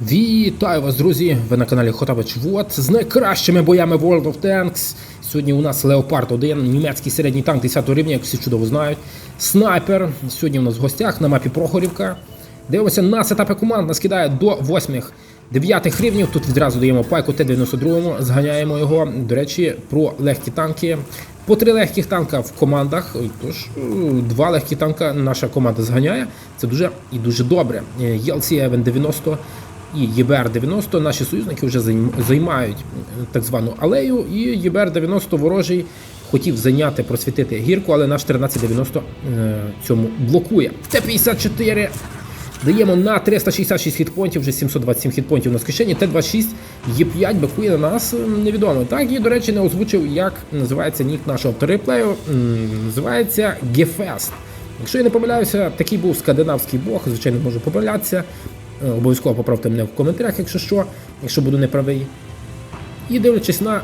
Вітаю вас, друзі! Ви на каналі Хотавич Вот з найкращими боями World of Tanks. Сьогодні у нас Leopard 1, німецький середній танк 10 рівня, як всі чудово знають. Снайпер. Сьогодні у нас в гостях на мапі Прохорівка. Дивимося на сетапи команд. Нас кидає до 8 9 рівнів. Тут відразу даємо пайку Т-92, зганяємо його. До речі, про легкі танки. По три легких танка в командах. Тож два легкі танка наша команда зганяє. Це дуже і дуже добре. Е, ELC Event 90 і ЄБР-90 наші союзники вже займають так звану алею, і ЄБР-90 ворожий хотів зайняти, просвітити гірку, але наш 1390 е, цьому блокує. Т-54 даємо на 366 хітпонтів, вже 727 хітпонтів у нас в кишені. Т-26 Є5 бакує на нас невідомо. Так, і, до речі, не озвучив, як називається нік нашого авториплею. Називається Гефест. Якщо я не помиляюся, такий був скандинавський бог, звичайно, можу помилятися. Е, Обов'язково поправте мене в коментарях, якщо що, якщо буду неправий. І дивлячись на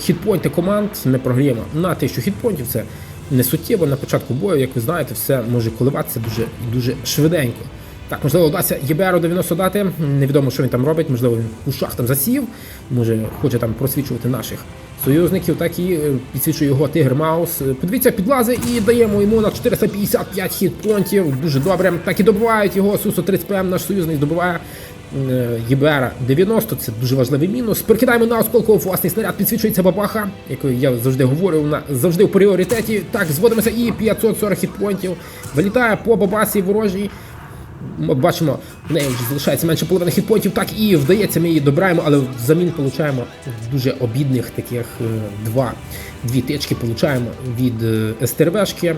хітпойнти команд, ми програємо на 1000 хітпойнтів. Це не суттєво на початку бою, як ви знаєте, все може коливатися дуже дуже швиденько. Так, можливо, вдасться ЄБРу 90 дати. Невідомо, що він там робить, можливо, він у шах там засів, може хоче там просвічувати наших союзників, так і е, підсвічує його Тигр Маус. Е, Подивіться, підлази і даємо йому на 455 хітпонтів. Дуже добре. Так і добивають його. Сусо 30 ПМ наш союзник здобуває. Е, ЄБР 90 це дуже важливий мінус. Перекидаємо на осколково власний снаряд, підсвічується бабаха, якою я завжди говорю, вона завжди в пріоритеті. Так, зводимося і 540 хітпонтів. Вилітає по бабасі ворожій. Ми бачимо, в неї вже залишається менше половини хітпонтів, так і вдається, ми її добираємо, але взамін получаємо дуже обідних таких е, два, дві тички получаємо від е, СТРВшки.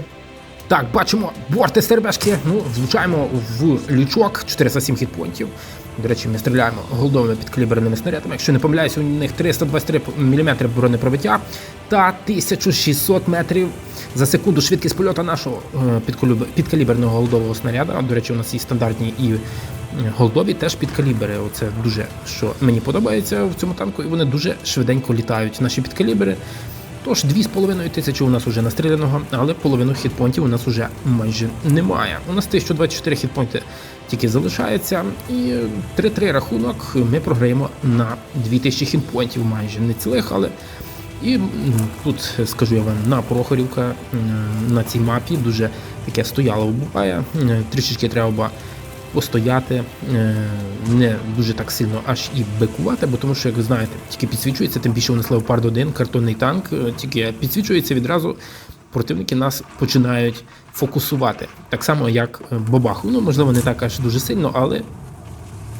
Так, бачимо борт СТРБшки, ну, влучаємо в лючок 407 хітпонтів. До речі, ми стріляємо голдовими підкаліберними снарядами. Якщо не помиляюся, у них 323 мм бронепробиття та 1600 метрів за секунду швидкість польоту нашого е, підкаліберного голдового снаряда. До речі, у нас є стандартні і е, голдові теж підкалібери. Оце дуже що мені подобається в цьому танку, і вони дуже швиденько літають. Наші підкалібери. Тож 2,5 тисячі у нас уже настріляного, але половину хітпонтів у нас уже майже немає. У нас 1024 хітпонти тільки залишається, і 3-3 рахунок ми програємо на 2000 хітпонтів майже не цілих, але і тут скажу я вам на Прохорівка на цій мапі дуже таке стояло буває. Трішечки треба постояти, е, не дуже так сильно аж і бикувати, бо тому що, як ви знаєте, тільки підсвічується, тим більше у нас леопард 1 картонний танк, е, тільки підсвічується відразу. Противники нас починають фокусувати. Так само, як е, Бабаху. Ну, можливо, не так аж дуже сильно, але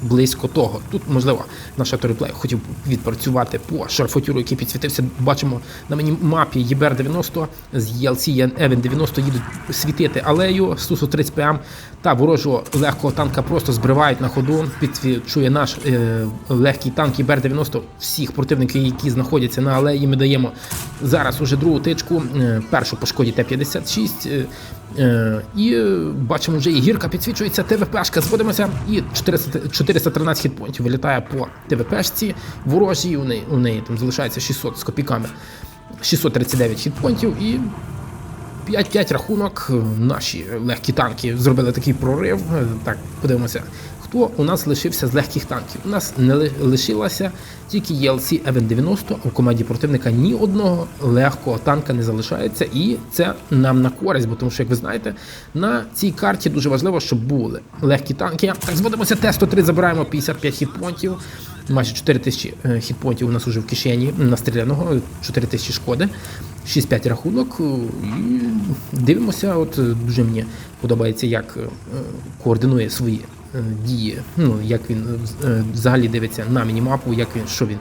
близько того. Тут, можливо, наш авториплей хотів відпрацювати по шарфотюру, який підсвітився. Бачимо на мені мапі ЄБР 90 з ELC Event 90 їдуть світити алею Сусу 30 ПМ та ворожого легкого танка просто збривають на ходу. Підсвічує наш е, легкий танк ЄБР 90 всіх противників, які знаходяться на алеї. Ми даємо зараз уже другу тичку. Е, першу по шкоді Т-56. Е, і е, бачимо, вже і гірка підсвічується, ТВПшка, зводимося, і 400, 413 хітпонтів вилітає по ТВПшці ворожій, у неї, у неї там залишається 600 з копійками, 639 хітпонтів і 5-5 рахунок. Наші легкі танки зробили такий прорив. Е, Так, подивимося, хто у нас лишився з легких танків. У нас не ли- лишилося тільки ELC Event 90, а в команді противника ні одного легкого танка не залишається, і це нам на користь, бо тому що, як ви знаєте, на цій карті дуже важливо, щоб були легкі танки. Так, зводимося Т-103, забираємо 55 хітпонтів. Майже 4 тисячі е, хітпонтів у нас уже в кишені настріляного, 4 тисячі шкоди. 6-5 рахунок. е, І дивимося, от е, дуже мені подобається, як координує свої е, дії. Ну, як він е, взагалі дивиться на мінімапу, як він, що він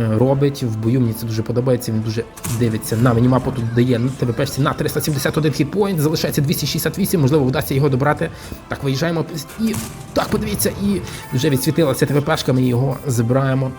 е, робить в бою. Мені це дуже подобається. Він дуже дивиться на мінімапу. Тут дає на ТВПшці на 371 хітпоінт, залишається 268, можливо, вдасться його добрати. Так, виїжджаємо і так, подивіться, і вже відсвітилася ТВПшка, ми його забираємо.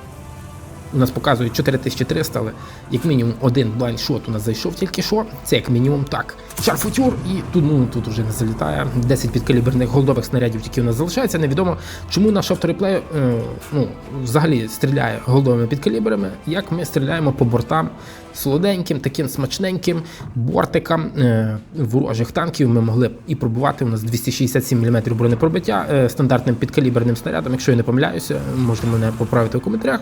У нас показують 4300, але як мінімум один блайндшот у нас зайшов тільки що. Це як мінімум так. Шарфутюр, і тут ну тут уже не залітає. 10 підкаліберних голдових снарядів тільки у нас залишається. Невідомо, чому наш автореплей е, ну, взагалі стріляє голдовими підкаліберами, як ми стріляємо по бортам солоденьким, таким смачненьким бортикам е, ворожих танків. Ми могли б і пробувати. У нас 267 мм бронепробиття е, стандартним підкаліберним снарядом. Якщо я не помиляюся, можете мене поправити у коментарях.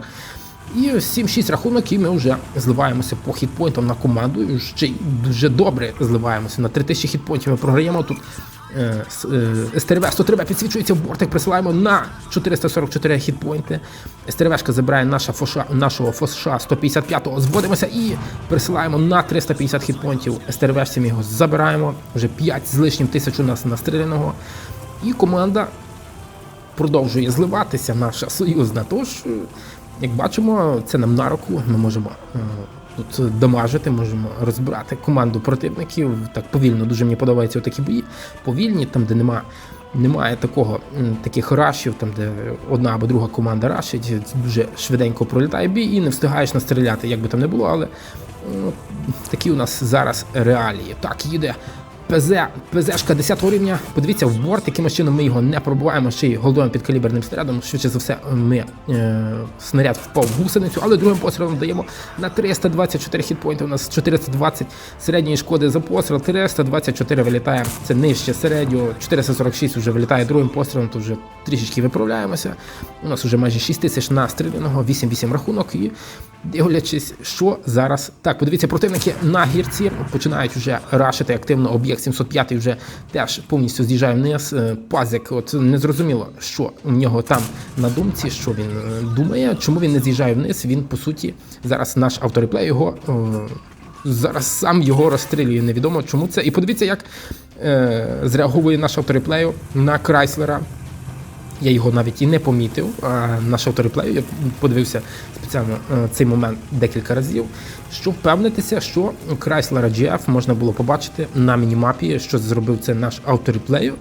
І 7-6 рахунок, і ми вже зливаємося по хітпойнтам на команду. І ще дуже добре зливаємося. На 3000 хітпойнтів ми програємо. Тут е, е, СТРВ 103 підсвічується в бортик, присилаємо на 444 хітпойнти. СТРВшка забирає наша фоша, нашого фоша 155-го, зводимося і присилаємо на 350 хітпойнтів. СТРВшці ми його забираємо. Вже 5 з лишнім тисяч у нас настріляного. І команда продовжує зливатися наша союзна. Тож, як бачимо, це нам на руку. Ми можемо е, тут дамажити, можемо розбирати команду противників. Так повільно дуже мені подобаються такі бої. Повільні, там, де нема. Немає такого таких рашів, там де одна або друга команда рашить, дуже швиденько пролітає бій і не встигаєш настріляти, як би там не було, але ну, такі у нас зараз реалії. Так, їде ПЗ, ПЗшка 10 рівня. Подивіться в борт, якимось чином ми його не пробуваємо ще й голдовим підкаліберним снарядом. Швидше за все, ми е, снаряд впав в гусеницю, але другим пострілом даємо на 324 хітпойнти. У нас 420 середньої шкоди за постріл, 324 вилітає. Це нижче середнього, 446 вже вилітає другим пострілом, то вже трішечки виправляємося. У нас вже майже 6 тисяч настріляного, 8-8 рахунок і дивлячись, що зараз. Так, подивіться, противники на гірці починають вже рашити активно. Об'єкт 705 вже теж повністю з'їжджає вниз. Е, Пазик, от не зрозуміло, що у нього там на думці, що він е, думає, чому він не з'їжджає вниз. Він по суті зараз наш автореплей його. е, Зараз сам його розстрілює, невідомо чому це. І подивіться, як е, зреагує наш автореплею на Крайслера. Я його навіть і не помітив. А наш автореплею я подивився спеціально е, цей момент декілька разів, щоб впевнитися, що Chrysler GF можна було побачити на мінімапі, що зробив це наш автореплею.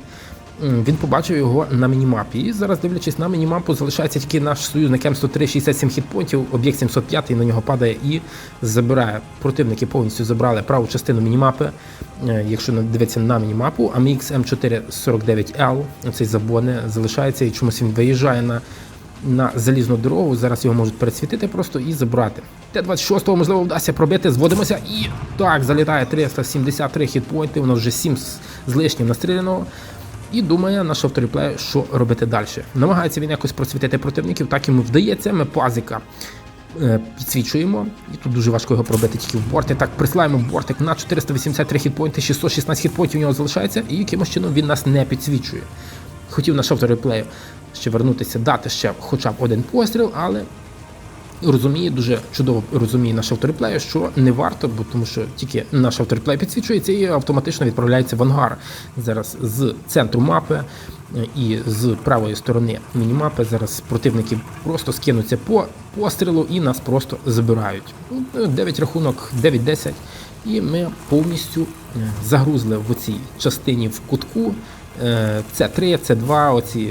Він побачив його на мінімапі. І зараз, дивлячись на мінімапу, залишається тільки наш союзник М103 67 хітпонтів, об'єкт 705 на нього падає і забирає. Противники повністю забрали праву частину мінімапи. Е, Якщо дивитися на мінімапу, а MX M449L, цей забоне, залишається і чомусь він виїжджає на, на залізну дорогу. Зараз його можуть пересвітити просто і забрати. Т-26 можливо вдасться пробити, зводимося і так, залітає 373 хітпойнти, у нас вже 7 з, з лишнім настріляного. І думає наш автореплей, що робити далі. Намагається він якось просвітити противників, так йому вдається. Ми пазика е, підсвічуємо. І тут дуже важко його пробити тільки в борти. Так, присилаємо бортик на 483 хітпойнти, 616 хітпойнтів у нього залишається, і якимось чином він нас не підсвічує. Хотів наш автореплею ще вернутися, дати ще хоча б один постріл, але розуміє, дуже чудово розуміє наш автореплей, що не варто, бо тому що тільки наш автореплей підсвічується і автоматично відправляється в ангар. Зараз з центру мапи е, і з правої сторони мінімапи зараз противники просто скинуться по пострілу і нас просто забирають. Ну, 9 рахунок, 9-10. І ми повністю е, загрузли в цій частині в кутку. Е, Це 3, це 2, оці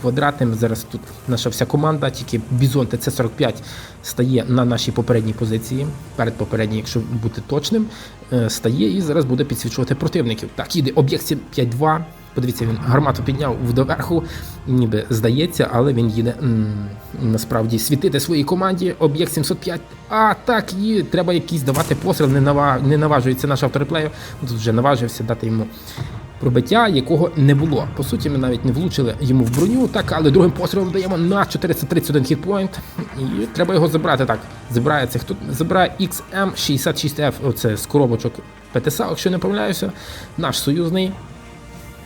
квадрати. Зараз тут наша вся команда, тільки Бізон ТЦ-45 стає на нашій попередній позиції, перед попередній, якщо бути точним, е, стає і зараз буде підсвічувати противників. Так, їде об'єкт 5-2. Подивіться, він гармату підняв доверху, ніби здається, але він їде насправді світити своїй команді. Об'єкт 705. А так, і треба якийсь давати постріл, не наважується наш автореплею. Тут вже наважився дати йому пробиття, якого не було. По суті, ми навіть не влучили йому в броню, так, але другим пострілом даємо на 431 хітпоінт. І треба його забрати. Так, забирається хто забирає XM66F, оце з коробочок ПТСА, якщо не помиляюся, наш союзний.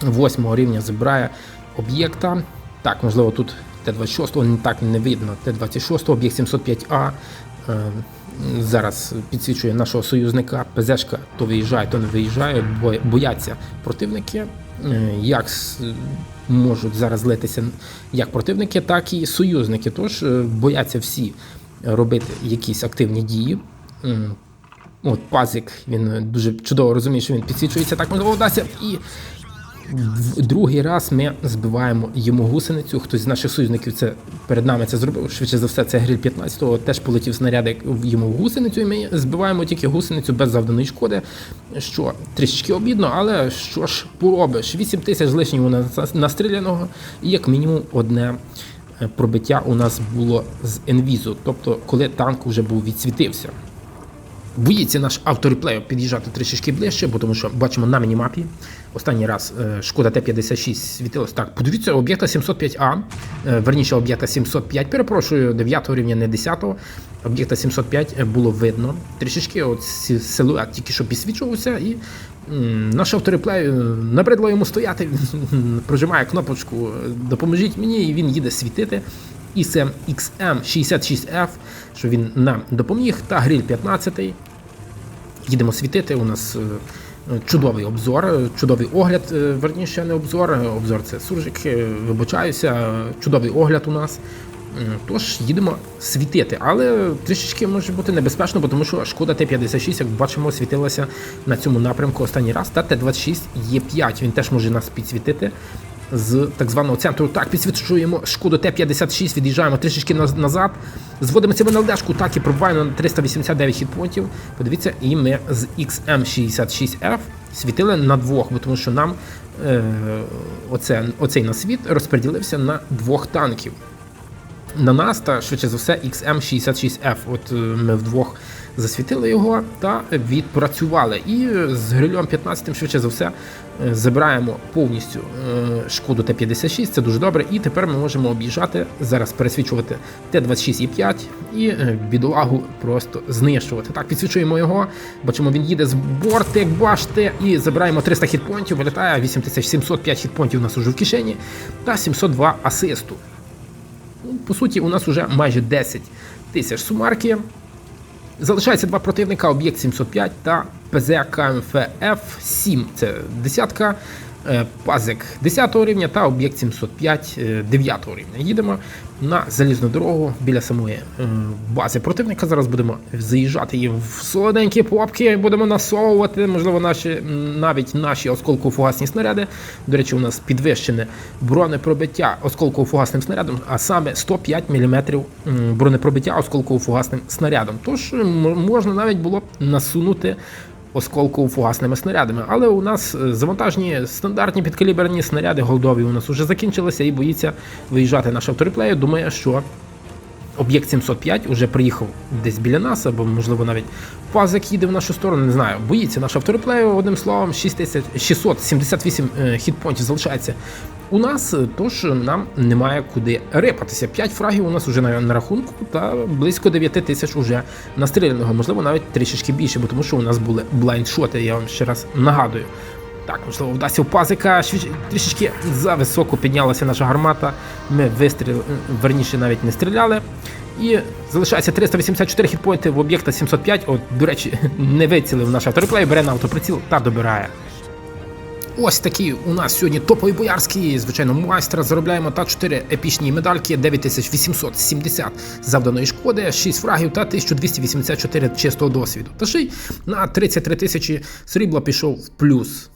Восьмого рівня забирає об'єкта. Так, можливо, тут Т-26 не так не видно. Т-26, об'єкт 705А. Зараз підсвічує нашого союзника. ПЗшка то виїжджає, то не виїжджає, бо бояться противники. Е, Як можуть зараз злитися як противники, так і союзники. Тож е, бояться всі робити якісь активні дії. От Пазик, він дуже чудово розуміє, що він підсвічується так можливо вдасться. І другий раз ми збиваємо йому гусеницю. Хтось з наших союзників це перед нами це зробив. Швидше за все, це гриль 15-го теж полетів снаряд йому в гусеницю, і ми збиваємо тільки гусеницю без завданої шкоди. Що трішечки обідно, але що ж поробиш? 8 тисяч лишнього на- настріляного, і як мінімум одне е, пробиття у нас було з енвізу, тобто коли танк вже був відсвітився. Боїться наш автореплею під'їжджати трішечки ближче, бо тому що бачимо на мінімапі. Останній раз е, шкода Т-56 світилось так. Подивіться, об'єкта 705А, е, верніше об'єкта 705, перепрошую, 9 рівня, не 10-го. Об'єкта 705 було видно. Трішечки от силует тільки що підсвічувався, і наш автореплей е, набридло йому стояти, прожимає кнопочку е, Допоможіть мені, і він їде світити. ISM XM66F, що він нам допоміг, та гриль 15. Їдемо світити. У нас е, чудовий обзор, е, чудовий огляд, е, верніше, не обзор. Обзор це суржик, вибачаюся, чудовий огляд у нас. Тож їдемо світити, але трішечки може бути небезпечно, тому що шкода Т-56, як бачимо, світилася на цьому напрямку останній раз. Та Т-26 Є5. Він теж може нас підсвітити з так званого центру. Так, підсвічуємо шкоду Т-56, від'їжджаємо трішечки наз- назад. Зводимося в НЛДшку, так і пробуваємо на 389 хітпонтів. Подивіться, і ми з XM66F світили на двох, бо тому що нам е, оце, оцей насвіт розподілився на двох танків. На нас та швидше за все XM66F. От е, ми вдвох засвітили його та відпрацювали. І з грильом 15 швидше за все е, забираємо повністю е, шкоду Т-56. Це дуже добре. І тепер ми можемо об'їжджати, зараз пересвічувати Т-26І5 і е, бідолагу просто знищувати. Так, підсвічуємо його. Бачимо, він їде з борту, як бачите, і забираємо 300 хітпонтів. Вилітає 8705 хітпонтів у нас уже в кишені та 702 асисту. Ну, По суті, у нас вже майже 10 тисяч сумарки. Залишається два противника: об'єкт 705 та ПЗ КМФФ 7. Це десятка, пазик 10 рівня та об'єкт 705 е, 9 рівня. Їдемо на залізну дорогу біля самої е, бази противника. Зараз будемо заїжджати їм в солоденькі попки, будемо насовувати, можливо, наші, навіть наші осколково-фугасні снаряди. До речі, у нас підвищене бронепробиття осколково-фугасним снарядом, а саме 105 мм бронепробиття осколково-фугасним снарядом. Тож можна навіть було б насунути осколково-фугасними снарядами. Але у нас завантажні стандартні підкаліберні снаряди голдові у нас вже закінчилися і боїться виїжджати наш автореплею. Думає, що об'єкт 705 уже приїхав десь біля нас, або, можливо, навіть пазик їде в нашу сторону, не знаю. Боїться наш автореплею, одним словом, 678 е, хітпонтів залишається у нас, тож нам немає куди рипатися. 5 фрагів у нас вже на, на рахунку, та близько 9 тисяч уже настріляного, можливо, навіть трішечки більше, бо тому що у нас були блайндшоти, я вам ще раз нагадую. Так, можливо, вдасться у пазика трішечки зависоко піднялася наша гармата. Ми вистріли, верніше навіть не стріляли. І залишається 384 хітпойнти в об'єкта 705. От, до речі, не вицілив наш автореплей, бере на автоприціл та добирає. Ось такий у нас сьогодні топовий боярський, звичайно, майстра. Заробляємо та 4 епічні медальки, 9870 завданої шкоди, 6 фрагів та 1284 чистого досвіду. Та ще й на 33 тисячі срібла пішов в плюс.